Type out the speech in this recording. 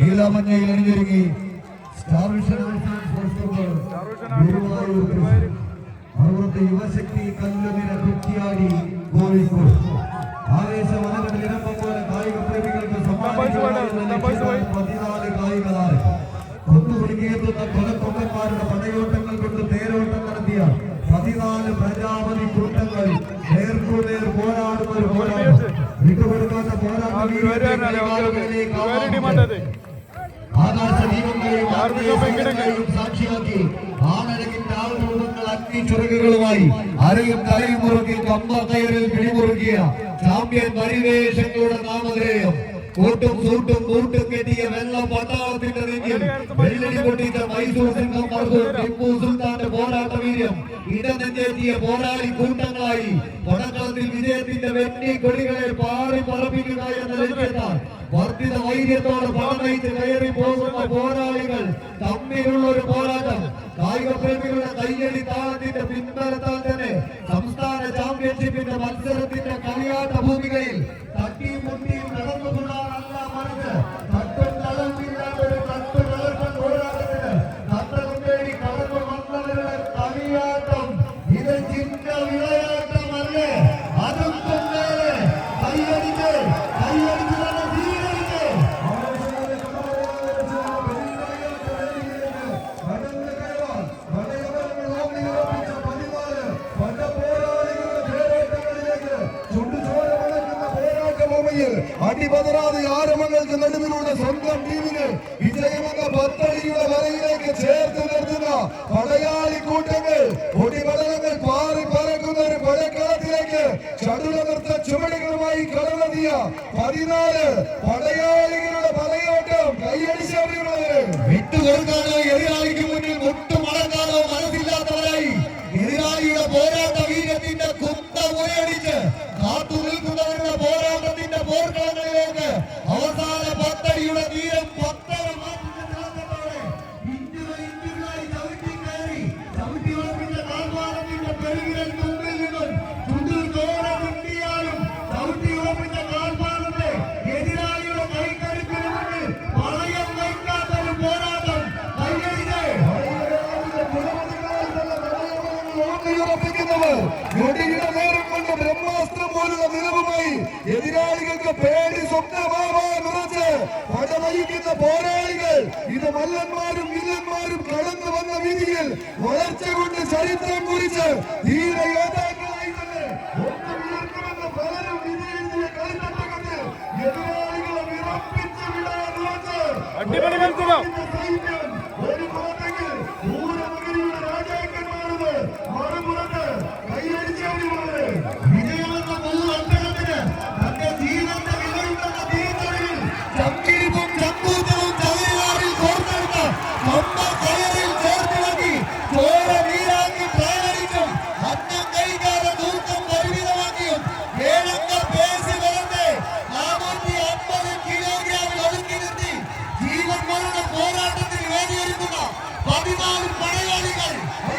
നീലാമഞ്ഞയിൽ അണിഞ്ഞൊരുങ്ങി. Star vision അറുപത്തി യുവശക്തി കല്ലുനിര കുറ്റിയാടി കോഴിക്കോട്. ആവേശ വനകളിൽ ഇരമ്പം പോലെ കായിക പ്രേമികൾക്ക് സമ്മാനിക്കുവാനുള്ള പതിനാല് കായിക താരം കൊലക്കൊമ്പന്മാരുടെ പടയോട്ടങ്ങൾ കൊണ്ട് തേരോട്ടം നടത്തിയ പതിനാല് പ്രജാപതി കൂട്ടങ്ങൾ നേർക്കുനേർ പോരാടുന്ന ഒരു പോരാട്ടം. വിട്ടുകൊടുക്കാത്ത ആ ഗുരുവായൂരാണ് ഗുരുവായൂർ ഡിമാൻഡ് ആകാശദീപങ്ങളെയും ആത്മീയസംഘടനകളെയും സാക്ഷിയാക്കി ആണരകിന്റെ ആൾരൂപങ്ങൾ അഗ്നിച്ചുറകുകളുമായി അരയും തലയും മുറുക്കി കമ്പ കയറിൽ പിടിമുറുക്കിയ ചാമ്പ്യൻ പരിവേഷങ്ങളുടെ നാമധേയം കൂട്ടും സൂട്ടും കൂട്ടും കെട്ടിയ വെള്ള പട്ടാളത്തിന്റെ നെഞ്ചിൽ വെള്ളടി പൊട്ടിച്ച മൈസൂർ സിംഹം മർദ്ദൂർ ടിപ്പു സുൽത്താന്റെ പോരാട്ട വീര്യം ഇടനെഞ്ചേറ്റിയ പോരാളി കൂട്ടങ്ങളായി പടക്കളത്തിൽ വിജയത്തിന്റെ വെട്ടി കൊടികളെ പാറി പറപ്പിക്കുക എന്ന ലക്ഷ്യത്താൽ വർദ്ധിത വൈദ്യത്തോട് പടനയിച്ച് കയറി പോകുന്ന പോരാളികൾ തമ്മിലുള്ള ഒരു പോരാട്ടം. കായിക പ്രേമികളുടെ കയ്യടി താളത്തിന്റെ പിൻബലത്താൽ തന്നെ സംസ്ഥാന ചാമ്പ്യൻഷിപ്പിന്റെ മത്സരത്തിന്റെ കളിയാട്ട ഭൂമികയിൽ തട്ടിയും മുട്ടിയും നടന്നുകൊള്ളാനല്ല അടിപതരാതെ ആരംഭങ്ങൾക്ക് നടുവിലൂടെ സ്വന്തം ടീമിന് വിജയമെന്ന പത്തടിയുടെ വരയിലേക്ക് ചേർത്ത് നിർത്തുന്ന പടയാളി കൂട്ടങ്ങൾ ഒടിപടലങ്ങൾ പാറി പറക്കുന്ന ഒരു പടക്കളത്തിലേക്ക് ചടുല നൃത്ത ചുവടുകളുമായി കടന്നെത്തിയ പതിനാല് പടയാളികളുടെ പടയോട്ടം കൈയടിച്ചവരുള്ളത് വിട്ടുകൊടുക്കാനോ എതിരാളിക്ക് മുന്നിൽ മുട്ടുമടക്കാനോ പേടി സ്വപ്നമാവാൻ നിറച്ച് പടവഹിക്കുന്ന പോരാളികൾ. ഇത് മല്ലന്മാരും വില്ലന്മാരും കടന്നു വന്ന വിധിയിൽ വളർച്ച കൊണ്ട് ചരിത്രം കുറിച്ച് ധീര യോദ്ധാക്കളായി തന്നെ പലരും വിധി വിധിയെഴുതിയ കളിത്തട്ടകത്തിൽ എതിരാളികളെ വിറപ്പിച്ച് വിടാൻ സൈന്യം ജീവൻ മരണ